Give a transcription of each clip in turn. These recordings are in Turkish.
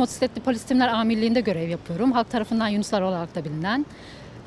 Motosikletli Polis Timler Amirliği'nde görev yapıyorum. Halk tarafından Yunuslar olarak da bilinen.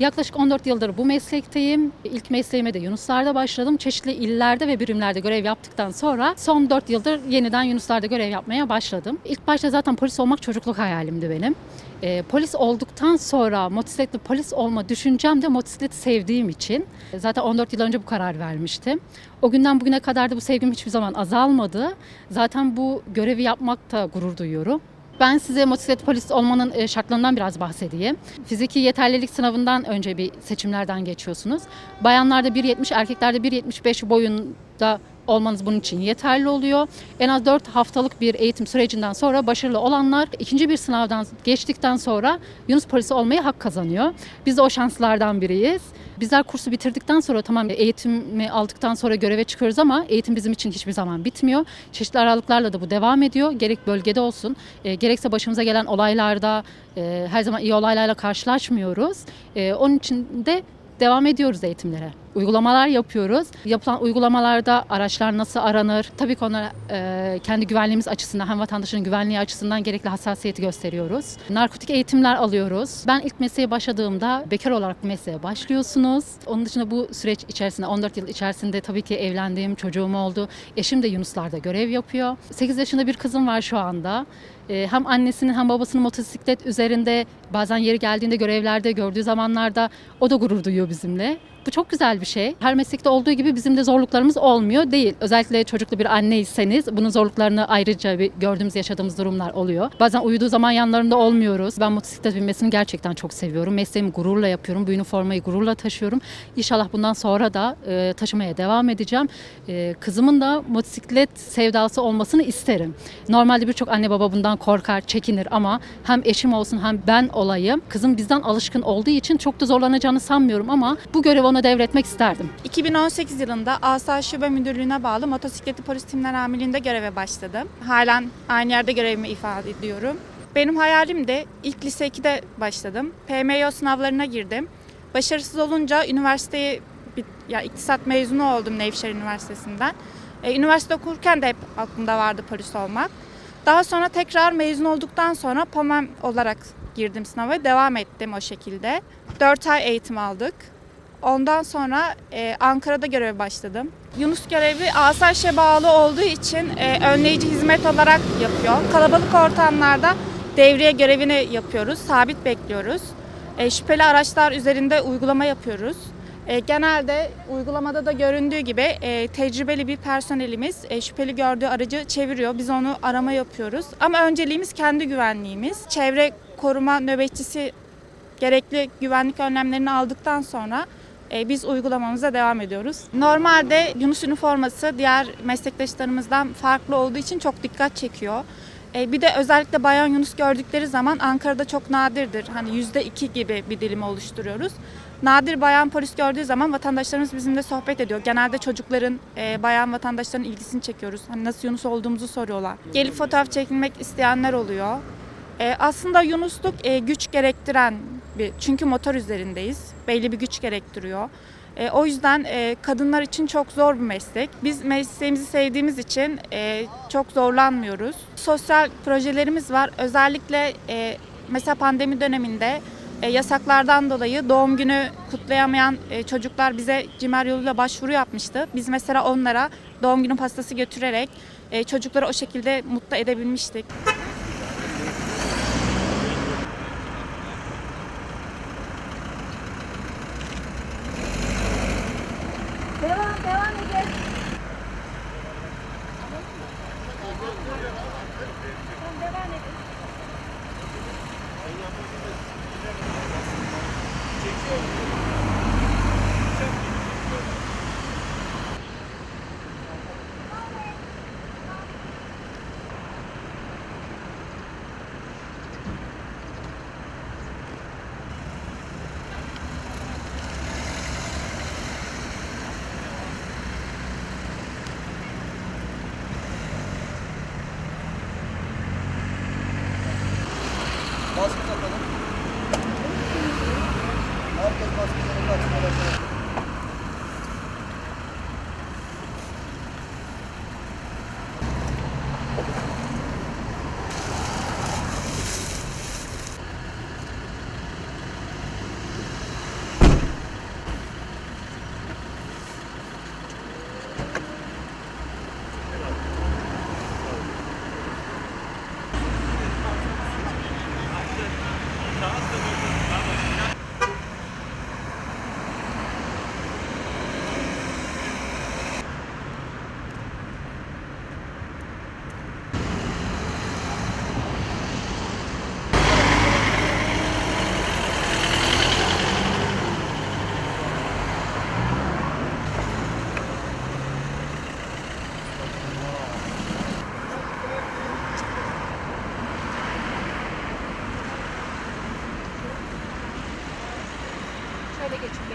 Yaklaşık 14 yıldır bu meslekteyim. İlk mesleğime de Yunuslar'da başladım. Çeşitli illerde ve birimlerde görev yaptıktan sonra son 4 yıldır yeniden Yunuslar'da görev yapmaya başladım. İlk başta zaten polis olmak çocukluk hayalimdi benim. Ee, polis olduktan sonra motosikletli polis olma düşüncem de motosikleti sevdiğim için. Zaten 14 yıl önce bu karar vermiştim. O günden bugüne kadar da bu sevgim hiçbir zaman azalmadı. Zaten bu görevi yapmakta gurur duyuyorum. Ben size motosiklet polis olmanın e, şartlarından biraz bahsedeyim. Fiziki yeterlilik sınavından önce bir seçimlerden geçiyorsunuz. Bayanlarda 1.70, erkeklerde 1.75 boyunda olmanız bunun için yeterli oluyor. En az 4 haftalık bir eğitim sürecinden sonra başarılı olanlar ikinci bir sınavdan geçtikten sonra Yunus polisi olmaya hak kazanıyor. Biz de o şanslardan biriyiz. Bizler kursu bitirdikten sonra tamam eğitimi aldıktan sonra göreve çıkıyoruz ama eğitim bizim için hiçbir zaman bitmiyor. Çeşitli aralıklarla da bu devam ediyor. Gerek bölgede olsun, e, gerekse başımıza gelen olaylarda e, her zaman iyi olaylarla karşılaşmıyoruz. E, onun için de devam ediyoruz eğitimlere. Uygulamalar yapıyoruz. Yapılan uygulamalarda araçlar nasıl aranır? Tabii ki ona e, kendi güvenliğimiz açısından hem vatandaşın güvenliği açısından gerekli hassasiyeti gösteriyoruz. Narkotik eğitimler alıyoruz. Ben ilk mesleğe başladığımda bekar olarak bu mesleğe başlıyorsunuz. Onun dışında bu süreç içerisinde 14 yıl içerisinde tabii ki evlendim, çocuğum oldu. Eşim de Yunuslar'da görev yapıyor. 8 yaşında bir kızım var şu anda. E, hem annesinin hem babasının motosiklet üzerinde bazen yeri geldiğinde görevlerde gördüğü zamanlarda o da gurur duyuyor bizimle. Bu çok güzel bir şey. Her meslekte olduğu gibi bizim de zorluklarımız olmuyor değil. Özellikle çocuklu bir anneyseniz bunun zorluklarını ayrıca bir gördüğümüz, yaşadığımız durumlar oluyor. Bazen uyuduğu zaman yanlarında olmuyoruz. Ben motosiklet binmesini gerçekten çok seviyorum. Mesleğimi gururla yapıyorum. Bu üniformayı gururla taşıyorum. İnşallah bundan sonra da e, taşımaya devam edeceğim. E, kızımın da motosiklet sevdası olmasını isterim. Normalde birçok anne baba bundan korkar, çekinir ama hem eşim olsun hem ben olayım. Kızım bizden alışkın olduğu için çok da zorlanacağını sanmıyorum ama bu görevi ona devretmek isterdim. 2018 yılında Asayiş Şube Müdürlüğü'ne bağlı Motosikletli Polis Timler Amirliği'nde göreve başladım. Halen aynı yerde görevimi ifade ediyorum. Benim hayalim de ilk lise 2'de başladım. PMYO sınavlarına girdim. Başarısız olunca üniversiteyi, ya iktisat mezunu oldum Nevşehir Üniversitesi'nden. E, üniversite okurken de hep aklımda vardı polis olmak. Daha sonra tekrar mezun olduktan sonra POMEM olarak girdim sınava. Devam ettim o şekilde. 4 ay eğitim aldık. Ondan sonra e, Ankara'da göreve başladım. Yunus görevi asayişe bağlı olduğu için e, önleyici hizmet olarak yapıyor. Kalabalık ortamlarda devriye görevini yapıyoruz. Sabit bekliyoruz. E, şüpheli araçlar üzerinde uygulama yapıyoruz. E, genelde uygulamada da göründüğü gibi e, tecrübeli bir personelimiz e, şüpheli gördüğü aracı çeviriyor. Biz onu arama yapıyoruz. Ama önceliğimiz kendi güvenliğimiz. Çevre koruma nöbetçisi gerekli güvenlik önlemlerini aldıktan sonra biz uygulamamıza devam ediyoruz. Normalde Yunus üniforması diğer meslektaşlarımızdan farklı olduğu için çok dikkat çekiyor. E, bir de özellikle bayan Yunus gördükleri zaman Ankara'da çok nadirdir. Hani yüzde iki gibi bir dilimi oluşturuyoruz. Nadir bayan polis gördüğü zaman vatandaşlarımız bizimle sohbet ediyor. Genelde çocukların, e, bayan vatandaşların ilgisini çekiyoruz. Hani nasıl Yunus olduğumuzu soruyorlar. Gelip fotoğraf çekilmek isteyenler oluyor. E, aslında Yunusluk e, güç gerektiren bir çünkü motor üzerindeyiz. Belli bir güç gerektiriyor. E, o yüzden e, kadınlar için çok zor bir meslek. Biz mesleğimizi sevdiğimiz için e, çok zorlanmıyoruz. Sosyal projelerimiz var. Özellikle e, mesela pandemi döneminde e, yasaklardan dolayı doğum günü kutlayamayan e, çocuklar bize cimer yoluyla başvuru yapmıştı. Biz mesela onlara doğum günü pastası götürerek e, çocukları o şekilde mutlu edebilmiştik. 버스